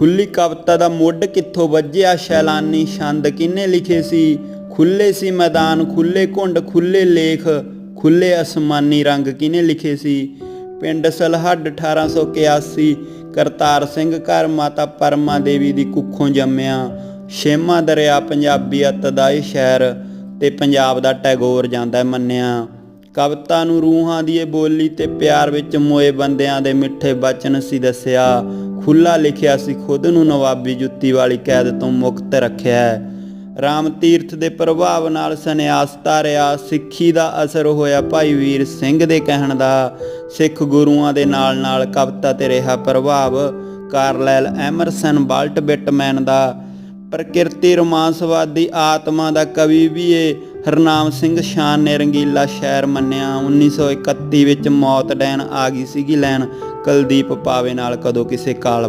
ਖੁੱਲੀ ਕਵਿਤਾ ਦਾ ਮੁੱਢ ਕਿੱਥੋਂ ਵੱਜਿਆ? ਸ਼ੈਲਾਨੀ ਛੰਦ ਕਿਹਨੇ ਲਿਖੇ ਸੀ? ਖੁੱਲੇ ਸੀ ਮੈਦਾਨ, ਖੁੱਲੇ ਘੁੰਡ, ਖੁੱਲੇ ਲੇਖ, ਖੁੱਲੇ ਅਸਮਾਨੀ ਰੰਗ ਕਿਹਨੇ ਲਿਖੇ ਸੀ? ਪਿੰਡ ਸਲਹੱਡ 1881 ਕਰਤਾਰ ਸਿੰਘ ਘਰ ਮਾਤਾ ਪਰਮਾ ਦੇਵੀ ਦੀ ਕੁੱਖੋਂ ਜੰਮਿਆ। ਛੇਵਾਂ ਦਰਿਆ ਪੰਜਾਬੀ ਅੱਤ ਦਾ ਇਹ ਸ਼ਹਿਰ ਤੇ ਪੰਜਾਬ ਦਾ ਟੈਗੋਰ ਜਾਂਦਾ ਮੰਨਿਆ। ਕਵਿਤਾ ਨੂੰ ਰੂਹਾਂ ਦੀ ਇਹ ਬੋਲੀ ਤੇ ਪਿਆਰ ਵਿੱਚ ਮੋਏ ਬੰਦਿਆਂ ਦੇ ਮਿੱਠੇ ਬਚਨ ਸੀ ਦੱਸਿਆ। ਖੁੱਲਾ ਲਿਖਿਆ ਸੀ, ਖੁਦ ਨੂੰ ਨਵਾਬੀ ਜੁੱਤੀ ਵਾਲੀ ਕੈਦ ਤੋਂ ਮੁਕਤ ਰੱਖਿਆ ਹੈ। ਰਾਮ ਤੀਰਥ ਦੇ ਪ੍ਰਭਾਵ ਨਾਲ ਸੰਨਿਆਸ ਧਾਰਿਆ, ਸਿੱਖੀ ਦਾ ਅਸਰ ਹੋਇਆ ਭਾਈ ਵੀਰ ਸਿੰਘ ਦੇ ਕਹਿਣ ਦਾ। ਸਿੱਖ ਗੁਰੂਆਂ ਦੇ ਨਾਲ ਨਾਲ ਕਵਿਤਾ ਤੇ ਰਿਹਾ ਪ੍ਰਭਾਵ, ਕਾਰਲੈਲ ਐਮਰਸਨ, ਬਾਲਟ ਬਿਟਮੈਨ ਦਾ। ਪ੍ਰਕਿਰਤੀ ਰੋਮਾਂਸਵਾਦੀ ਆਤਮਾ ਦਾ ਕਵੀ ਵੀ ਏ। ਹਰਨਾਮ ਸਿੰਘ ਸ਼ਾਨ ਨੇ ਰੰਗੀਲਾ ਸ਼ਾਇਰ ਮੰਨਿਆ। 1931 ਵਿੱਚ ਮੌਤ ਡੈਨ ਆ ਗਈ ਸੀਗੀ ਲੈਣ। ਕੁਲਦੀਪ ਪਾਵੇ ਨਾਲ ਕਦੋਂ ਕਿਸੇ ਕਾਲ